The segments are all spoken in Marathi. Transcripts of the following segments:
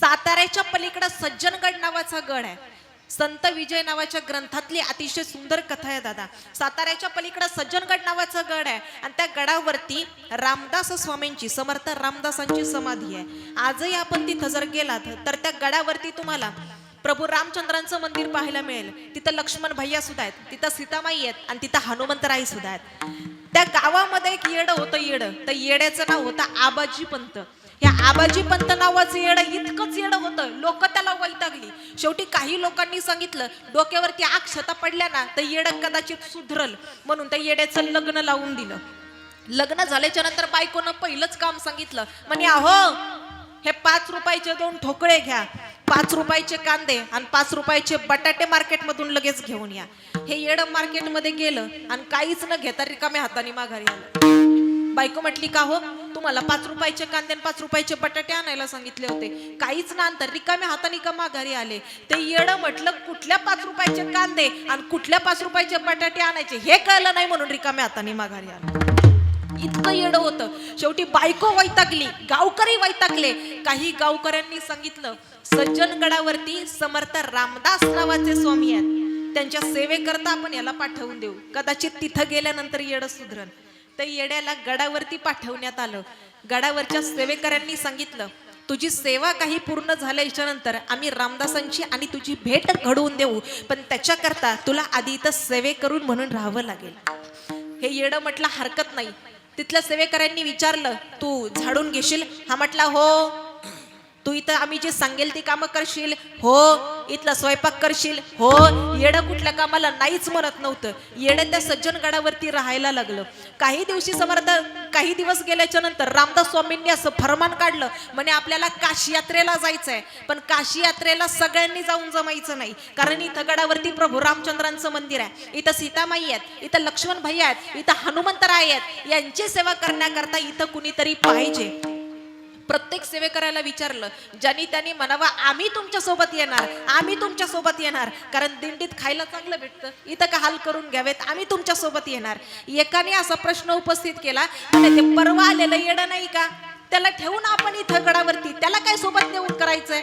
साताऱ्याच्या पलीकडे सज्जनगड नावाचा गड आहे. संत विजय नावाच्या ग्रंथातली अतिशय सुंदर कथा आहे दादा. साताऱ्याच्या पलीकडे सज्जनगड नावाचा गड आहे. आणि त्या गडावरती रामदास स्वामींची समर्थ रामदासांची समाधी आहे. आजही आपण तिथं जर गेलात तर त्या गडावरती तुम्हाला प्रभू रामचंद्रांचं मंदिर पाहायला मिळेल. तिथं लक्ष्मण भैया सुद्धा आहेत तिथं सीतामाई आहेत आणि तिथं हनुमंतराई सुद्धा आहेत. त्या गावामध्ये एक येडं होतं येडं. तर येड्याचं नाव होतं आबाजी पंत या आबाजी पंत नावाचं येडं इतकंच येडं होतं. लोक त्याला वैतागली. शेवटी काही लोकांनी सांगितलं डोक्यावरती अक्षता पडल्या ना तर येडं कदाचित सुधरल. म्हणून त्या येड्याचं लग्न लावून दिलं. लग्न झाल्याच्यानंतर बायकोनं पहिलंच काम सांगितलं. म्हणे अहो हे पाच रुपयाचे दोन ठोकळे घ्या. पाच रुपयाचे कांदे आणि पाच रुपयाचे बटाटे मार्केटमधून लगेच घेऊन या. हे येडं मार्केटमध्ये गेलं आणि काहीच न घेता रिकाम्या हाताने माघारी आलं. बायको म्हटली का हो? तुम्हाला पाच रुपयाचे कांदे आणि पाच रुपयाचे बटाटे आणायला सांगितले होते. काहीच ना अंतर रिकाम्या हाताने का माघारी आले? ते येडं म्हटलं कुठल्या पाच रुपयाचे कांदे आणि कुठल्या पाच रुपयाचे बटाटे आणायचे? हे कळलं नाही म्हणून रिकाम्या हाताने माघारी आलं. इतकं येडं होतं. शेवटी बायको वैतागली गावकरी वैतागले. काही गावकऱ्यांनी सांगितलं सज्जनगडावरती समर्थ रामदास नावाचे स्वामी आहेत. त्यांच्या सेवेकरता आपण याला पाठवून देऊ. कदाचित तिथं गेल्यानंतर येडं सुधरण. तर येड्याला गडावरती पाठवण्यात आलं. गडावरच्या सेवेकऱ्यांनी सांगितलं तुझी सेवा काही पूर्ण झाल्याच्यानंतर आम्ही रामदासांची आणि तुझी भेट घडवून देऊ पण त्याच्याकरता तुला आधी इथं सेवे करून म्हणून राहावं लागेल. हे येडं म्हटलं हरकत नाही. तिथल्या सेवेकऱ्यांनी विचारलं तू झाडून घेशील? हा म्हटला हो. तू इथं आम्ही जे सांगेल ती कामं करशील? हो. इथला स्वयंपाक करशील? हो. येडं कुठल्या कामाला नाहीच म्हणत नव्हतं. येडं त्या सज्जनगडावरती राहायला लागलं. काही दिवशी समर्थ काही दिवस गेल्याच्यानंतर रामदास स्वामींनी असं फरमान काढलं. म्हणे आपल्याला काशी यात्रेला जायचंय. पण काशी यात्रेला सगळ्यांनी जाऊन जमायचं नाही. कारण इथं गडावरती प्रभू रामचंद्रांचं मंदिर आहे. इथं सीतामाई आहेत. इथं लक्ष्मण भाई आहेत. इथं हनुमंतराय आहेत. यांची सेवा करण्याकरता इथं कुणीतरी पाहिजे. प्रत्येक सेवेकराला विचारलं ज्यांनी त्यांनी म्हणावा आम्ही तुमच्यासोबत येणार आम्ही तुमच्यासोबत येणार. कारण दिंडीत खायला चांगलं भेटतं. इथं का हाल करून घ्यावेत? आम्ही तुमच्यासोबत येणार. एकाने असा प्रश्न उपस्थित केला ते परवा आलेलं येणं नाही का? त्याला ठेवून आपण इथं गडावरती त्याला काय सोबत नेऊन करायचंय?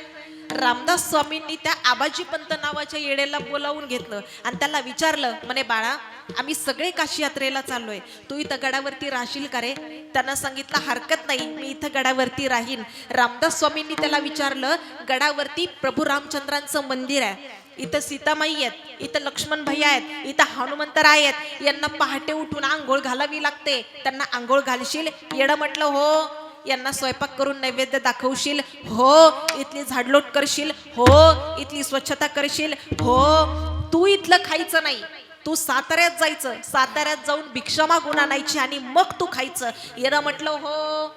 रामदास स्वामींनी त्या आबाजी पंत नावाच्या येडेला बोलावून घेतलं. आणि त्याला विचारलं म्हणे बाळा आम्ही सगळे काशी यात्रेला चाललोय. तू इथं गडावरती राहशील का रे? त्यांना सांगितलं हरकत नाही मी इथं गडावरती राहीन. रामदास स्वामींनी त्याला विचारलं गडावरती प्रभू रामचंद्रांचं मंदिर आहे. इथं सीतामाई आहेत इथं लक्ष्मण भैया आहेत इथं हनुमंतराय आहेत. यांना पहाटे उठून आंघोळ घालावी लागते. त्यांना आंघोळ घालशील? येडं म्हटलं हो. यांना स्वयंपाक करून नैवेद्य दाखवशील? हो. इथली झाडलोट करशील? हो. इथली स्वच्छता करशील? हो. तू इथलं खायचं नाही. तू साताऱ्यात जायचं. साताऱ्यात जाऊन भिक्षा मागून आणायची आणि मग तू खायचं. येणं म्हटलं हो.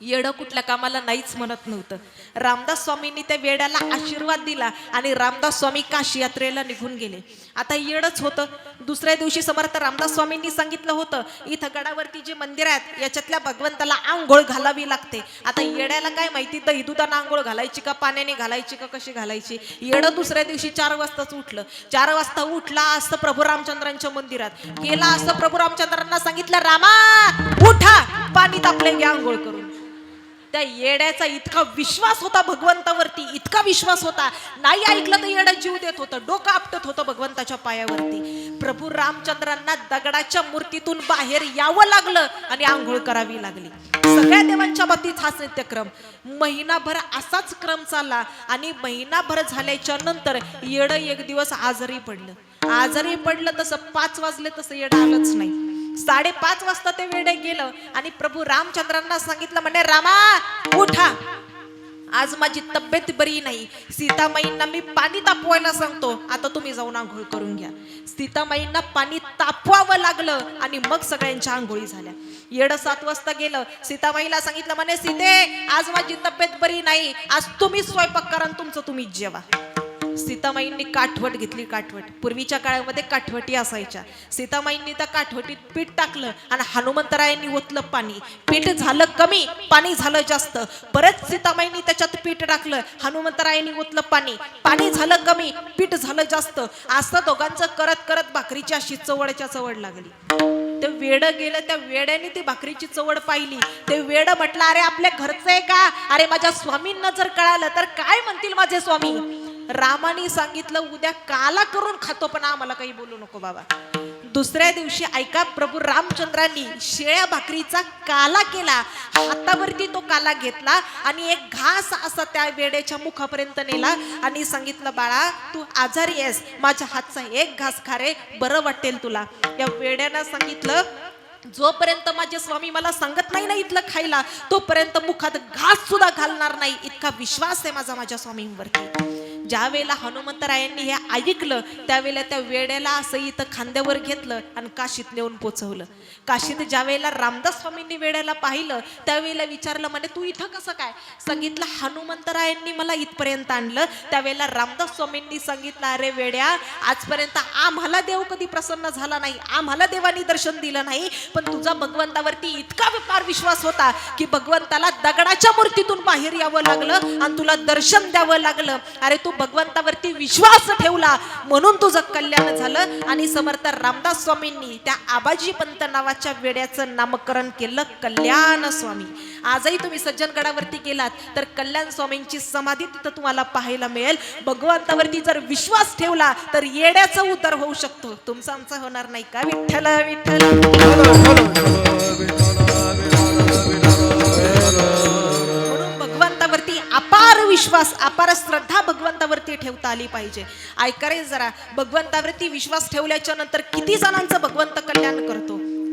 येडं कुठल्या कामाला नाहीच म्हणत नव्हतं. रामदास स्वामींनी त्या वेड्याला आशीर्वाद दिला आणि रामदास स्वामी काशी यात्रेला निघून गेले. आता येडच होतं. दुसऱ्या दिवशी समर्थ रामदास स्वामींनी सांगितलं होतं इथं गडावरती जे मंदिर आहेत याच्यातल्या भगवंताला आंघोळ घालावी लागते. आता येड्याला काय माहिती तर दुधानं आंघोळ घालायची का पाण्याने घालायची का कशी घालायची? येडं दुसऱ्या दिवशी चार वाजताच उठलं. चार वाजता उठला असतं प्रभू रामचंद्रांच्या मंदिरात. गेला असतं प्रभू रामचंद्रांना सांगितलं रामा उठा पाणी तापले घ्या आंघोळ करू. त्या येड्याचा इतका विश्वास होता भगवंतावरती इतका विश्वास होता. नाही ऐकलं तर येडं जीव देत होतं डोकं आपटत होतं भगवंताच्या पायावरती. प्रभू रामचंद्रांना दगडाच्या मूर्तीतून बाहेर यावं लागलं आणि आंघोळ करावी लागली. सगळ्या देवांच्या बाबतीत हाच नित्यक्रम. महिनाभर असाच क्रम चालला आणि महिनाभर झाल्याच्यानंतर येडं एक दिवस आजारी पडलं. आजारी पडलं तसं पाच वाजले तसं येडं आलंच नाही. साडेपाच वाजता ते वेडे गेलं आणि प्रभू रामचंद्रांना सांगितलं म्हणे रामा उठा. आज माझी तब्येत बरी नाही. सीतामाईंना मी पाणी तापवायला सांगतो. आता तुम्ही जाऊन आंघोळ करून घ्या. सीतामाईंना पाणी तापवावं लागलं आणि मग सगळ्यांच्या आंघोळी झाल्या. येड सात वाजता गेलं. सीतामाईला सांगितलं म्हणे सीते आज माझी तब्येत बरी नाही. आज तुम्ही स्वयंपाक करा तुमचं तुम्हीच जेवा. सीतामाईंनी काठवट घेतली काठवट. पूर्वीच्या काळामध्ये काठवटी असायच्या. सीतामाईंनी त्या काठवटीत पीठ टाकलं आणि हनुमंतरायांनी ओतलं पाणी. पीठ झालं कमी पाणी झालं जास्त. परत सीतामाईंनी त्याच्यात पीठ टाकलं हनुमंतरायांनी ओतलं पाणी. पाणी झालं कमी पीठ झालं जास्त. असं दोघांचं करत करत भाकरीची अशी चवडच्या चवड लागली. ते वेड गेलं त्या वेड्याने ती भाकरीची चवड पाहिली. ते वेड म्हटलं अरे आपल्या घरचं आहे का? अरे माझ्या स्वामींना जर कळालं तर काय म्हणतील माझे स्वामी? रामाने सांगितलं उद्या काला करून खातो पण आम्हाला काही बोलू नको बाबा. दुसऱ्या दिवशी ऐका प्रभू रामचंद्रांनी शेळ्या भाकरीचा काला केला. हातावरती तो काला घेतला आणि एक घास असा त्या वेड्याच्या मुखापर्यंत नेला आणि सांगितलं बाळा तू आजारी आहेस. माझ्या हातचा एक घास खा रे. बरं वाटेल तुला. या वेड्यानं सांगितलं जोपर्यंत माझे स्वामी मला सांगत नाही ना इथलं खायला तोपर्यंत मुखात घास सुद्धा घालणार नाही. इतका विश्वास आहे माझा माझ्या स्वामींवरती. ज्या वेळेला हनुमंतरायांनी हे ऐकलं त्यावेळेला त्या वेड्याला असं इथं खांद्यावर घेतलं आणि काशीत नेऊन पोचवलं. काशीत ज्या वेळेला रामदास स्वामींनी वेड्याला पाहिलं त्यावेळेला विचारलं म्हणे तू इथं कसं काय? सांगितलं हनुमंतरायांनी मला इथपर्यंत आणलं. त्यावेळेला रामदास स्वामींनी सांगितलं अरे वेड्या आजपर्यंत आम्हाला देव कधी प्रसन्न झाला नाही आम्हाला देवानी दर्शन दिलं नाही पण तुझा भगवंतावरती इतका फार विश्वास होता की भगवंताला दगडाच्या मूर्तीतून बाहेर यावं लागलं आणि तुला दर्शन द्यावं लागलं. अरे तू भगवंतावरती विश्वास ठेवला म्हणून तुझं कल्याण झालं. आणि समर्थ रामदास स्वामींनी त्या आबाजी पंत नावाच्या वेड्याचं नामकरण केलं कल्याण स्वामी. आजही तुम्ही सज्जनगडावरती गेलात तर कल्याण स्वामींची समाधी तिथं तुम्हाला पाहायला मिळेल. भगवंतावरती जर विश्वास ठेवला तर येड्याचा उतर होऊ शकतो. तुमचा आमचा होणार नाही का? विठ्ठल विठ्ठल. विश्वास अपार श्रद्धा भगवंतावरती ठेवता आली पाहिजे. ऐका रे जरा भगवंतावरती विश्वास ठेवल्याच्या नंतर किती जणांचं भगवंत कल्याण करतो?